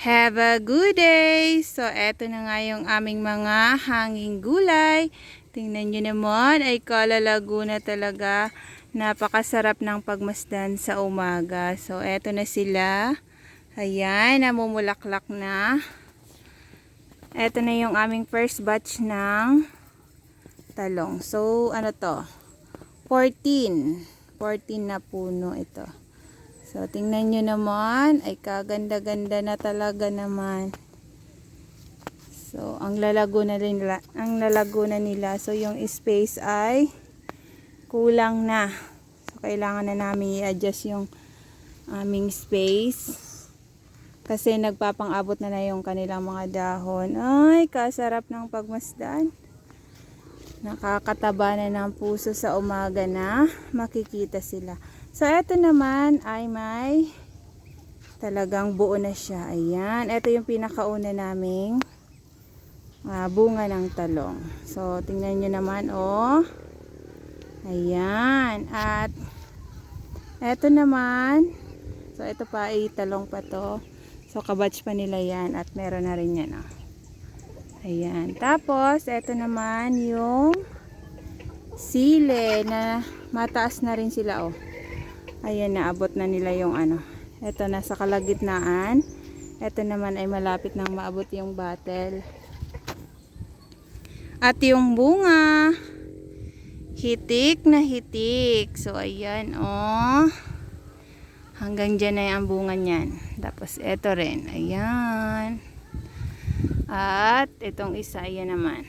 Have a good day! So, eto na nga yung aming mga hanging gulay. Tingnan nyo naman, ay kalalago na talaga. Napakasarap ng pagmasdan sa umaga. So, eto na sila. Ayan, namumulaklak na. Eto na yung aming first batch ng talong. So, ano to? 14. 14 na puno ito. So, tingnan nyo naman. Ay, kaganda-ganda na talaga naman. So, ang lalago na nila, ang lalago na nila. So, yung space ay kulang na. So, kailangan na namin i-adjust yung aming space. Kasi nagpapang-abot na na yung kanilang mga dahon. Ay, kasarap ng pagmasdan. Nakakataba na ng puso sa umaga na makikita sila. So, eto naman ay may talagang buo na siya. Ayan. Ito yung pinakauna naming ah, bunga ng talong. So, tingnan nyo naman, oh. Ayan. At, eto naman. So, ito pa ay talong pa to. So, kabatch pa nila yan. At meron na rin yan, oh. Ayan. Tapos, eto naman yung sile na mataas na rin sila, oh. Ayan, naabot na nila yung ano. Ito na sa kalagitnaan. Ito naman ay malapit nang maabot yung battle. At yung bunga, hitik na hitik. So, ayan, oh. Hanggang dyan na yung bunga niyan. Tapos, ito rin. Ayan. At, itong isa, ayan naman.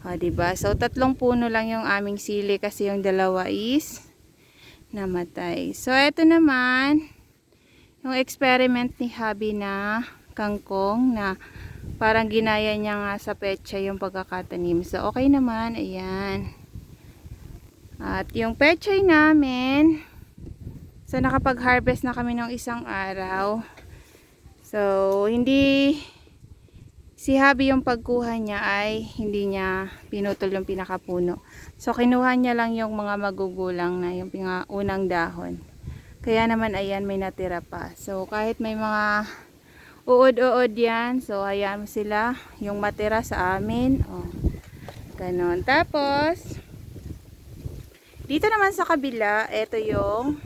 O, diba? So, tatlong puno lang yung aming sili kasi yung dalawa is namatay. So, ito naman, yung experiment ni Habi na kangkong na parang ginaya niya nga sa petsa yung pagkakatanim. So, okay naman. Ayan. At yung pechay namin, so nakapag-harvest na kami ng isang araw. So, hindi si Habi yung pagkuha niya ay hindi niya pinutol yung pinakapuno. So, kinuha niya lang yung mga magugulang na yung unang dahon. Kaya naman, ayan, may natira pa. So, kahit may mga uod-uod yan, so, ayan sila, yung matira sa amin. Oh, ganon. Tapos, dito naman sa kabila, ito yung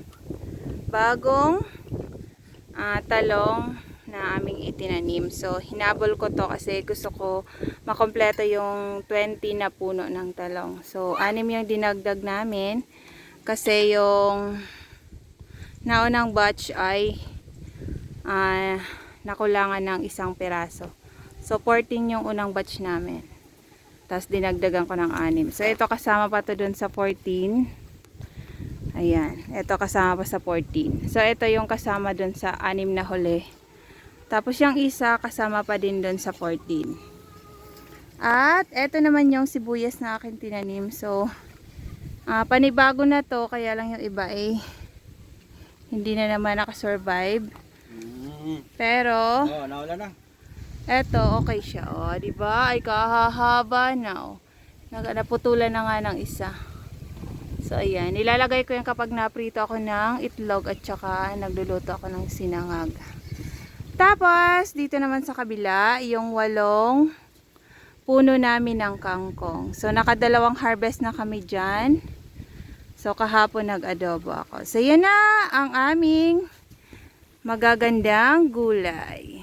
bagong ah, talong na aming itinanim. So, hinabol ko to kasi gusto ko makompleto yung 20 na puno ng talong. So, anim yung dinagdag namin kasi yung naunang batch ay ah, nakulangan ng isang peraso. So, 14 yung unang batch namin. Tapos, dinagdagan ko ng anim. So, ito kasama pa to dun sa 14. Ayan. Ito kasama pa sa 14. So, ito yung kasama dun sa anim na huli. Tapos yung isa kasama pa din doon sa 14. At eto naman yung sibuyas na akin tinanim. So ah, panibago na to kaya lang yung iba eh hindi na naman nakasurvive. Mm. Pero Oh, nawala na. eto okay siya. Oh, 'di ba? Ay kahahaba na oh. Naputulan na nga ng isa. So ayan, nilalagay ko yan kapag naprito ako ng itlog at saka nagluluto ako ng sinangag. Tapos, dito naman sa kabila, yung walong puno namin ng kangkong. So, nakadalawang harvest na kami dyan. So, kahapon nag-adobo ako. So, yan na ang aming magagandang gulay.